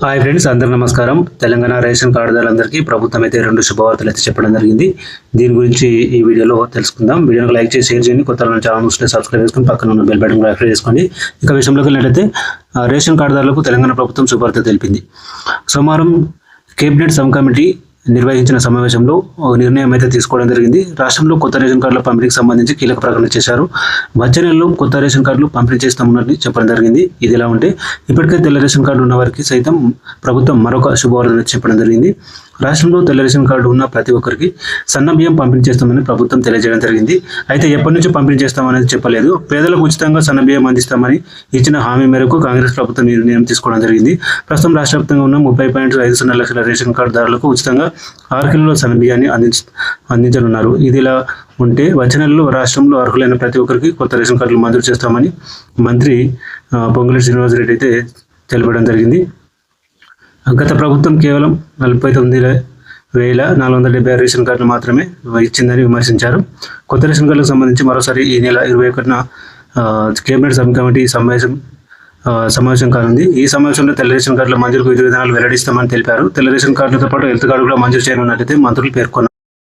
Hi friends అందరు నమస్కారం. Telangana ration కార్డుదారులందరికీ ప్రభుత్వం అయితే రెండు శుభవార్తలు అయితే చెప్పడం జరిగింది. దీని గురించి ఈ వీడియోలో తెలుసుకుందాం. వీడియోని లైక్ చేసి షేర్ చేయండి. కొత్త ఛానల్ సబ్స్క్రైబ్ చేసుకుని పక్కన ఉన్న బెల్ బటన్ యాక్టివ్ చేసుకోండి. ఇక విషయంలోకి వెళ్ళినట్లయితే రేషన్ కార్డుదారులకు తెలంగాణ ప్రభుత్వం శుభవార్త తెలిపింది. సోమవారం కేబినెట్ సబ్ కమిటీ నిర్వహించిన సమావేశంలో నిర్ణయం అయితే తీసుకోవడం జరిగింది. రాష్ట్రంలో కొత్త రేషన్ కార్డుల పంపిణీకి సంబంధించి కీలక ప్రకటన చేశారు. వచ్చే నెలలో కొత్త రేషన్ కార్డులు పంపిణీ చేస్తామన్నది చెప్పడం జరిగింది. ఇది ఎలా ఉంటే ఇప్పటికే తెల్ల రేషన్ కార్డు ఉన్న వారికి సైతం ప్రభుత్వం మరొక శుభవార్త చెప్పడం జరిగింది. రాష్ట్రంలో తెల్ల రేషన్ కార్డు ఉన్న ప్రతి ఒక్కరికి సన్న బియ్యం పంపిణీ చేస్తామని ప్రభుత్వం తెలియజేయడం జరిగింది. అయితే ఎప్పటి నుంచి పంపిణీ చేస్తామనేది చెప్పలేదు. పేదలకు ఉచితంగా సన్న బియ్యం అందిస్తామని ఇచ్చిన హామీ మేరకు కాంగ్రెస్ ప్రభుత్వం నిర్ణయం తీసుకోవడం జరిగింది. ప్రస్తుతం రాష్ట్ర వ్యాప్తంగా ఉన్న ముప్పై పాయింట్ ఐదు సున్నా లక్షల రేషన్ కార్డుదారులకు ఉచితంగా ఆరు కిలోల సన్న బియ్యాన్ని అందించ అందించనున్నారు. ఇది ఇలా ఉంటే వచ్చే నెలలో రాష్ట్రంలో అర్హులైన ప్రతి ఒక్కరికి కొత్త రేషన్ కార్డులు మంజూరు చేస్తామని మంత్రి ఆ, పొంగులేటి శ్రీనివాసరెడ్డి అయితే తెలపడం జరిగింది. గత ప్రభుత్వం కేవలం నలభై తొమ్మిది వేల నాలుగు వందల డెబ్బై ఆరు రేషన్ కార్డులు మాత్రమే ఇచ్చిందని విమర్శించారు. కొత్త రేషన్ కార్డులకు సంబంధించి మరోసారి ఈ నెల ఇరవై ఒకటిన కేబినెట్ సబ్ కమిటీ సమావేశం సమావేశం కానుంది. ఈ సమావేశంలో తెల్ల రేషన్ కార్డుల మంజూరుకు విధి విధానాలు వెల్లడిస్తామని తెలిపారు. తెల్ల రేషన్ కార్డులతో పాటు హెల్త్ కార్డు కూడా మంజూరు చేయనున్నట్లయితే మంత్రులు పేర్కొన్నారు.